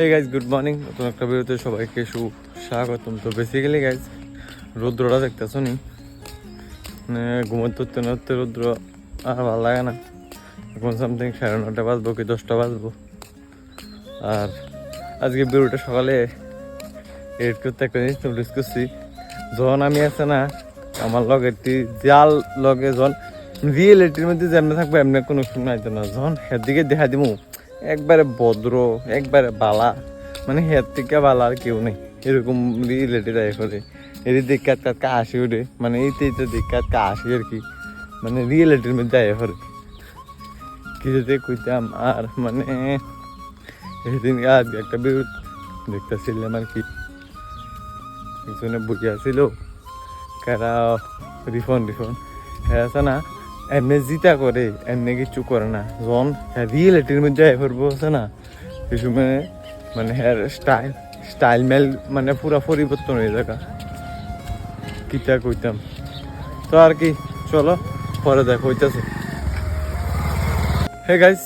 Hey guys good morning নতুন একটা ভিডিওতে সবাইকে সু স্বাগতম তো বেসিক্যালি গাইজ রৌদ্রটা দেখতেছো নি? মানে ঘুমোতে উঠতে না উঠতে রৌদ্র আর ভালো লাগে না। এখন সামথিং সাড়ে নটা বাজবো কি দশটা বাজবো। আর আজকে ভিডিওটা সকালে এডিট করতে একটা জিনিস নোটিস করছি। যখন আমি আছে না, আমার লগে জাল লগে যখন রিয়েলিটির মধ্যে যেমন থাকব, এমনি কোনো আইতো না। যখন হের দিকে দেখা দিমু একবারে ভদ্র, একবারে বালা। মানে হের থেকে বালা আর কেউ নেই। এরকম রিলেটেড আয় করে এর দিকাত কাতকা আসি ওরে মানে এইতে এইতে দিকাত কা আসি আর কি। মানে রিয়েলিটির মধ্যে আয় করে কিছুতে কইতাম আর মানে সেদিন আজকে একটা ভিডিও দেখতেছিলাম আর কি। একজনে বুঝে আসছিল কারা রিফন্ড রিফন্ড হ্যাঁ আছে না এমনি জিতা করে, এমনি কিছু করে না। যখন রিয়েলিটির মধ্যে আয় করব আছে না? সেই সময় মানে হেয়ার স্টাইল স্টাইল মেল মানে পুরা পরিবর্তন হয়ে থাকা কিটা কইতাম। তো আর কি, চলো, পরে দেখো হইতেছে। হে গাইস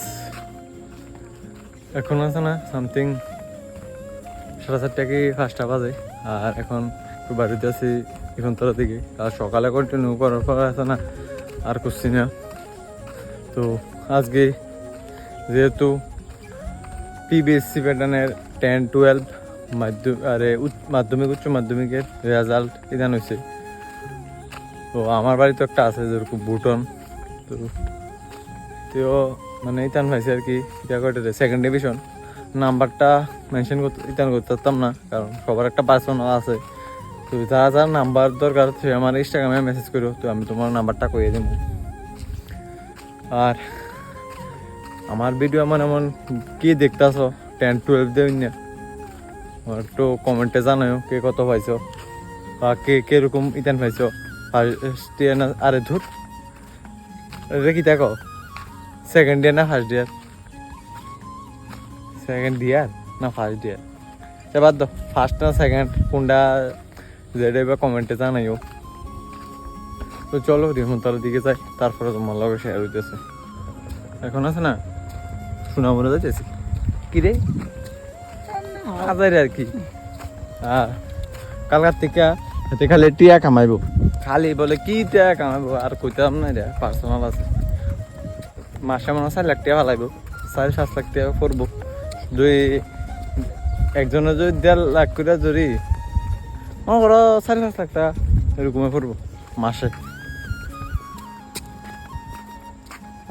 এখন আছে না সামথিং সাড়ে চারটা কি পাঁচটা বাজে, আর এখন একটু বাড়িতে আছি, এখন তোর দিকে। আর সকালে কন্টিনিউ করার পর আছে না আর করছি না। তো আজকে যেহেতু পিবিএসসি প্যাটার্নের টেন টুয়েলভ মাধ্যমিক আরে মাধ্যমিক, উচ্চ মাধ্যমিকের রেজাল্ট ইদান হয়েছে। তো আমার বাড়িতে একটা আছে যেরকম বুটন তো তো মানে ইতান হয়েছে আর কি করে সেকেন্ড ডিভিশন নাম্বারটা মেনশন করতে ইতান করতে পারতাম না, কারণ সবার একটা পার্সোনাল আছে। তো যারা যার নাম্বার দরকার সে আমার ইনস্টাগ্রামে মেসেজ করো, তো আমি তোমার নাম্বারটা কইয়ে দেবো। আর আমার ভিডিও এমন এমন কি দেখতেছ? টেন টুয়েলভ দেবেন না একটু কমেন্টে জানাও কে কত পাইছো বা কে কীরকম ইতান পাইছো। না, আরে ধুর। রে কি দেখো? সেকেন্ড ইয়ার না ফার্স্ট ইয়ার সেকেন্ড ইয়ার না ফার্স্ট ইয়ার এবার তো ফার্স্ট না সেকেন্ড কোনটা যেটা এবার কমেন্টে জানাইও। তো চলো রিমন্তার দিকে যাই, তারপরে তোমার লগে শেয়ার হইতেছে। এখন আছে না? সোনামুড়া যাইতেছি। কি রে? আর কি। হ্যাঁ কালকার থেকে খালি টিয়া কামাইবো। খালি বলে কি টিয়া কামাইব, আর কইতাম না রে পার্সোনাল আছে। মাসে মনে চার লাখ টাকা ফেলাইবো, চারি, সাত লাখ টাকা করব। দুই একজনের যদি দেড় লাখ করে যদি মনে করো চারি পাঁচ লাখ টাকা। এরকমই পড়ব, মাসে।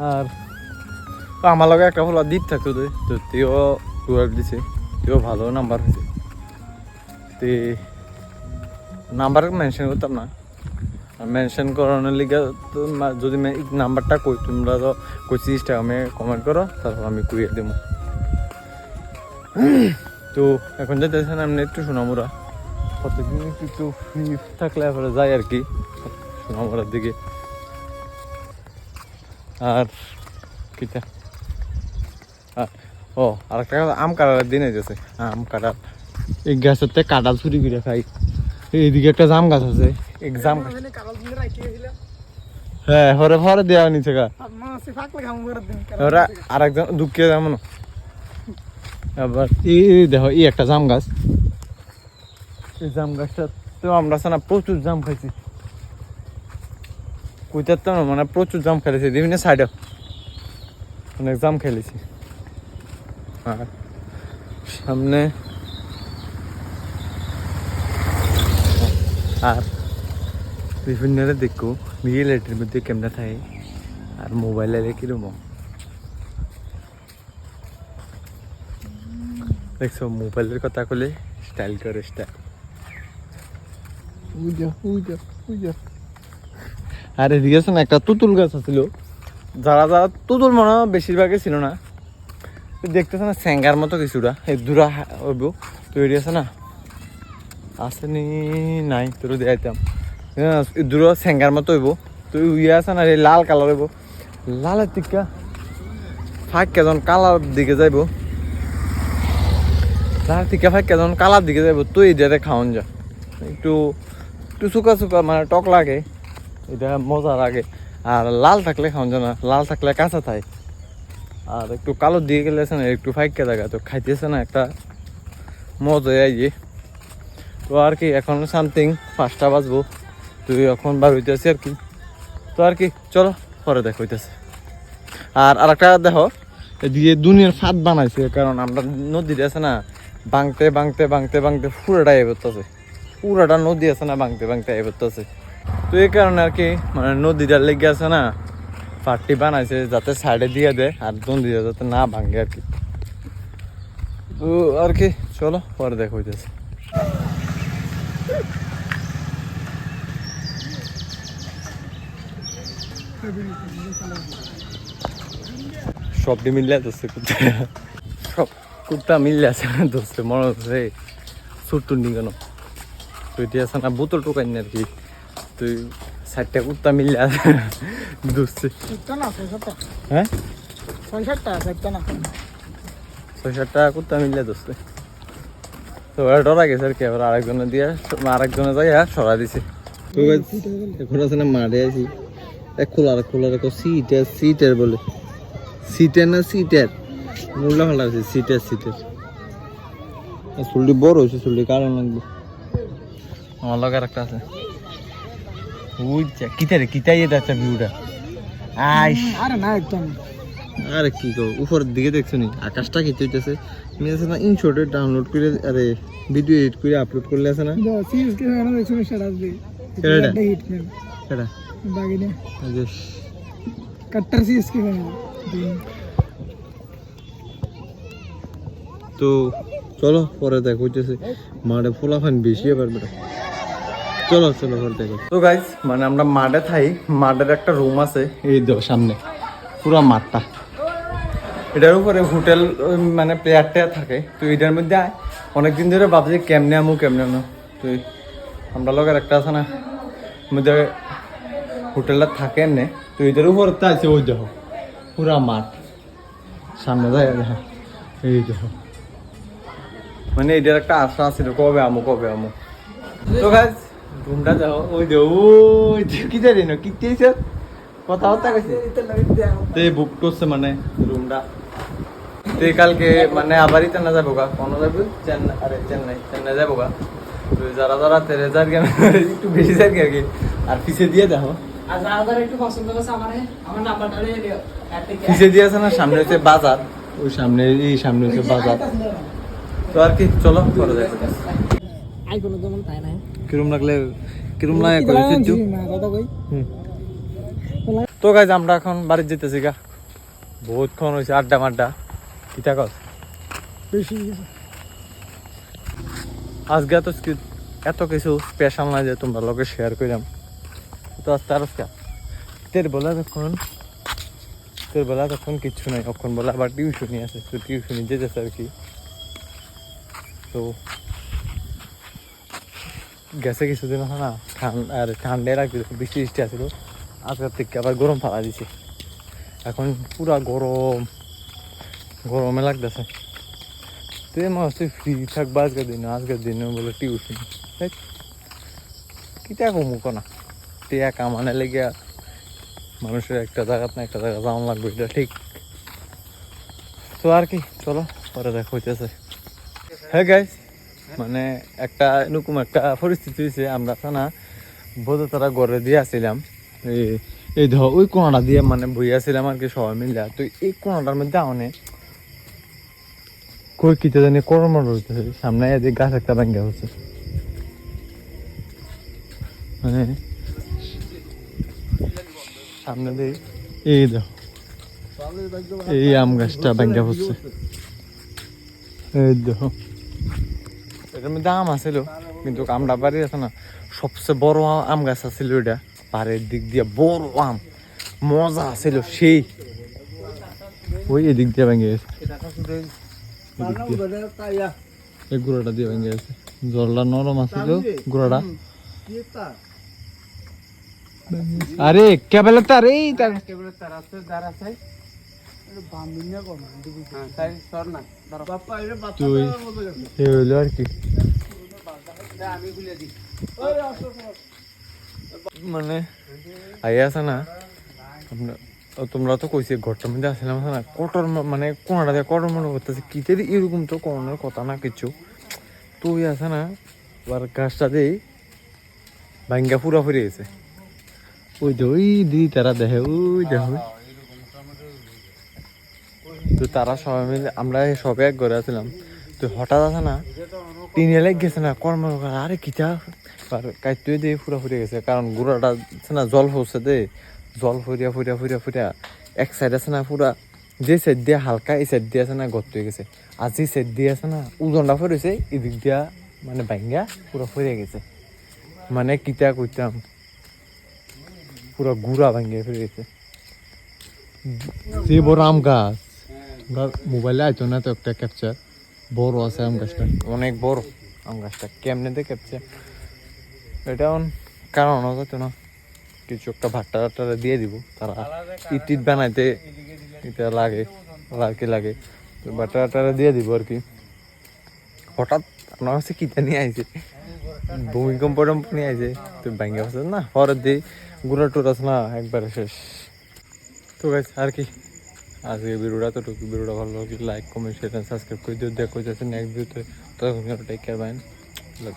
আর আমার লগে একটা হলো দ্বীপ থাকতো তুই তো তুইও টুয়েলভ দিছে তুইও ভালো নাম্বার হয়েছে। তে নাম্বার মেনশন করতাম না। মেনশন করানোর লিগে যদি নাম্বারটা কই, তোমরা তো কইছি ইনস্টাগ্রামে কমেন্ট করো, তারপর আমি কুইয়ে দেবো। তো এখন যেতেছেন আমি একটু কিছু ফ্রি থাকলে এবারে যাই আর কি সোনামুরার দিকে। আর কিটা? আর ও আর একটা আম কাটার দিন হইতেছে। আম কাটার। এই গাছের কাঁঠাল চুরি করে খাই। এইদিকে একটা জাম গাছ আছে। এক জাম গাছ। হ্যাঁ হরে হরে দেওয়া নিচে গা। ওরা আরেকজন দুঃখে যেমন। আবার এই দেখো এই একটা জাম গাছ। এই জাম গাছটা তো আমরা আছে না প্রচুর জাম খাইছি। কইতে তো মানে প্রচুর জাম খেলেছি বিভিন্ন সাইডে অনেক জাম খেলেছি আর সামনে আর বিভিন্ন দেখো রিয়েলিটির মধ্যে কেমনে থাকে, আর মোবাইলে কীরকম দেখছ মোবাইলের কথা কলে স্টাইল করে স্টাইল আর এদিকে আছে না একটা তুতুল গাছ আছিল। যারা যারা তুতুল মনে হয় বেশিরভাগই ছিল না। দেখতেছে না, স্যাঙ্গার মতো কিছুটা। এই দূরা হইব তো এটি আছে না? আছে নি, নাই, তোর দেখাইতাম। দূর স্যাঙ্গার মতো হইব। তো ইয়ে আছে না লাল কালার হইব। লালের টিকা ফাঁক কেজন কালার দিকে যাইব। লাল টিকা ফাঁক কেজন কালার দিকে যাইব। তুই এটাতে খাওয়ান যা। একটু একটু শুকা শুকা মানে টক লাগে, এটা মজা লাগে। আর লাল থাকলে খাওয়ান না লাল থাকলে কাঁচা থাকে আর একটু কালো দিয়ে গেলে আছে না, একটু ফাইকা জায়গা তো খাইতেছে না একটা মজা আইয়ে তো আর কি, এখন সামথিং পাঁচটা বাজবো। তুই এখন বার হইতেছি আর কি। তো আর কি, চলো, পরে দেখ হইতেছে। আর আরেকটা দেখো এদিকে দুনিয়ার ফাঁদ বানাইছে, কারণ আমরা নদীতে আছে না বাংতে বাংতে বাংতে বাংতে পুরোটা এ করতেছে। পুরোটা নদী আছে না বাংতে বাংতে এ করতেছে তো এই কারণে আর কি মানে নদীটার লেগে আছে না, পাটটি বানাইছে যাতে সাইডে দিয়ে দেয় আর নদীটা যাতে না ভাঙে আর কি। তো আর কি, চলো, পরে দেখ হইতেছে। সবটি মিললে দোস্তে কুত্তা। সব কুত্তা মিললে আছে দোস্তে মনে হচ্ছে ছোট্ট কেন তুই এটি আছে না বোতল টোকাই আর কি তুই চারটা কুত্তা মিললে সাতটা। হ্যাঁ? ছয় সাতটা ছয় সাতটা কুত্তা মিললে দোস্তে তো ওরা ডরা গেছে আর কি এবার আরেকজনে দিয়ে আরেকজনে যাই সরা দিছে। এখন আছে না মাঠে আছি। এক খোলা খোলা রাখো সিটের সিটের বলে। সিটের না সিটের? মূল্য ভালো আছে সিটের সিটের। চুলটি বড় হয়েছে চুলটি কারণ লাগবে। আমার লগে একটা আছে। ওই কিতারে কিতাই এটা একটা ভিউটা আইস। আরে না একদম। আরে কি কো উপরের দিকে দেখছ নি? আকাশটা কি হইতেছে? আমি আছে না ইনশর্টে ডাউনলোড করে আরে ভিডিও এডিট করে আপলোড করলে আছে না? না দেখছ সেটা আসবে? এটা হিট ম্যান এটা বাগিনে আগে কট্টার সিরিয়াস কে না? তো চলো পরে দেখো হইতেছে। মাঠে ফোলাফান বেশি এবার বেটা। চলো চলো পরে দেখো তো গাইজ মানে আমরা মাঠে থাই মাঠের একটা রুম আছে। এই দেখো সামনে। পুরো মাঠটা। এটার উপরে হোটেল মানে প্লেয়ারটা থাকে। তো এটার মধ্যে অনেকদিন ধরে ভাবছি কেমনে আমু কেমনে আমু তো আমরা লোকের একটা আছে না মধ্যে হোটেলটা থাকে এমনি। তো এটার উপরে তো আছে ওই দেখো। পুরা মাঠ। সামনে যায় দেখো। এই দেখো। মানে এটার একটা আশা আছিল কবে আমু কবে আমু তো গাছ রুমটা যাও ওই দে ওই কি জানি না কি দিয়েছে কথা বার্তা কইছে? তো বুক করছে মানে রুমটা তো কালকে মানে আবারই চেন্নাই যাব গা কোনো যাব? চেন্নাই আরে চেন্নাই চেন্নাই যাব গা তো যারা যারা তেরে যার গে একটু বেশি যার গে আর পিছিয়ে দিয়ে দেখো। আর যারা যারা একটু পছন্দ করছে আমার আমার নাম্বারটা দিয়ে দিও দিয়ে আছে না সামনে হচ্ছে বাজার। ওই সামনে এই সামনে হচ্ছে বাজার। তো আর কি চলো করে দেখো তাই কিরম লাগলে কিরম লাগে তো গাইজ আমরা এখন বাড়ি যেতেছি গা। বহুতক্ষণ হয়েছে আড্ডা মাড্ডা। কিটা কর বেশি আজকে এত এত কিছু স্পেশাল না যে তোমরা লোকে শেয়ার করলাম তো আস্তে আর আজকে? তের বলা তখন তোর বলা তখন কিচ্ছু নাই তখন বলা আবার টিউশনি আছে তো টিউশনি যেতেছে আর কি। তো গেছে কিছুদিন হয় না ঠান্ডা আর ঠান্ডায় রাখতে বৃষ্টি বৃষ্টি আসছিল আজকের থেকে আবার গরম ফালা দিছে। এখন পুরা গরম। গরমে লাগতেছে। তুই মনে হচ্ছে ফ্রি থাকবা আজকের দিনে আজকের দিনে বলে টিউশন কিটা কমুক না টিয়া কামানে লেগে মানুষের একটা জায়গা না একটা জায়গা যাওয়া লাগবে, এটা ঠিক। তো আর কি, চলো, পরে দেখা হইতেছে। হ্যাঁ গাইস মানে একটা এরকম একটা পরিস্থিতি হয়েছে, আমরা তো না বোধ তারা গড়ে দিয়ে আসছিলাম। এই এই ধর ওই কোনাটা দিয়ে মানে বইয়াছিলাম আর কি সবাই মিলে। তো এই কোনাটার মধ্যে অনেক কই কিতে জানি কর্ম সামনে এদিকে গাছ একটা ভেঙে হচ্ছে মানে সামনে দিয়ে এই দেখো এই আম গাছটা ভেঙে হচ্ছে এই দেখো এটার মধ্যে আম আছিল, কিন্তু আমটা বাড়ি আছে না, সবচেয়ে বড় আম গাছ আছিল এটা পাড়ের দিক দিয়ে বড় আম, মজা আছিল সেই। ওই এদিক দিয়ে ভেঙে গেছে। এই গুঁড়াটা দিয়ে ভেঙে গেছে। জলটা নরম আছিল, গুঁড়াটা। আরে কেবল তার, এই তার। তুই এই হইল আর কি মানে আই আছে না? আপনার তোমরা তো কইছি ঘরটার মধ্যে আসলাম আছে না? কটর মানে কোনটা দিয়ে কটর মনে করতেছে। কিতে এরকম তো করোনার কথা না কিছু। এতই আছে না? এবার গাছটা দেই। ভাঙ্গা পুরা ফুরে গেছে। ওই যে ওই দিদি তারা দেখে ওই দেখো। তো তারা সবাই মিলে, আমরা সবাই এক ঘরে আছিলাম। তো হঠাৎ আছে না টিনে লেগ গেছে না, কর্ম আরে কিটা আর কাইতে দিয়ে ফুরা ফুরে গেছে, কারণ গুড়াটা আছে না, জল পড়ছে দে। জল ফুরিয়া ফুরিয়া ফুরিয়া ফুরিয়া, এক সাইড আছে না পুরা যে সাইড দিয়ে হালকা, এই সাইড দিয়ে আছে না গত হয়ে গেছে। আর যে সাইড দিয়ে আছে না ওজনটা ফুরেছে, এদিক দিয়া মানে ভাঙ্গা পুরা ফুরে গেছে। মানে কিটা কইতাম, পুরা গুড়া ভাঙ্গে ফিরে গেছে। যে বড় আম গাছ। মোবাইলে আইতো না তো একটা ক্যাপচার বড় আছে আম গাছটা। অনেক বড় আম গাছটা। কেমনে দিয়ে ক্যাপচার এটা কারণ হতো না, কিছু একটা ভাট্টা টাট্টা দিয়ে দিব, তারা ইট ইট বানাইতে এটা লাগে আর কি লাগে। তো ভাট্টা টাট্টা দিয়ে দিব আর কি। হঠাৎ আপনার কাছে কিটা নিয়ে আইছে? ভূমিকম্প টম্প নিয়ে আইছে। তো ব্যাঙ্গে আছে না? পরের দিয়ে গুড়া টুরাস না, একবারে শেষ। তো গাইস আর কি? আজকে ভিডিওটা তো টুকু ভিডিওটা ভালো লাগলে লাইক কমেন্ট শেয়ার সাবস্ক্রাইব করে দিও। দেখো যাচ্ছে নেক্সট ভিডিওতে তখন টেক কেয়ার বাইন লাভ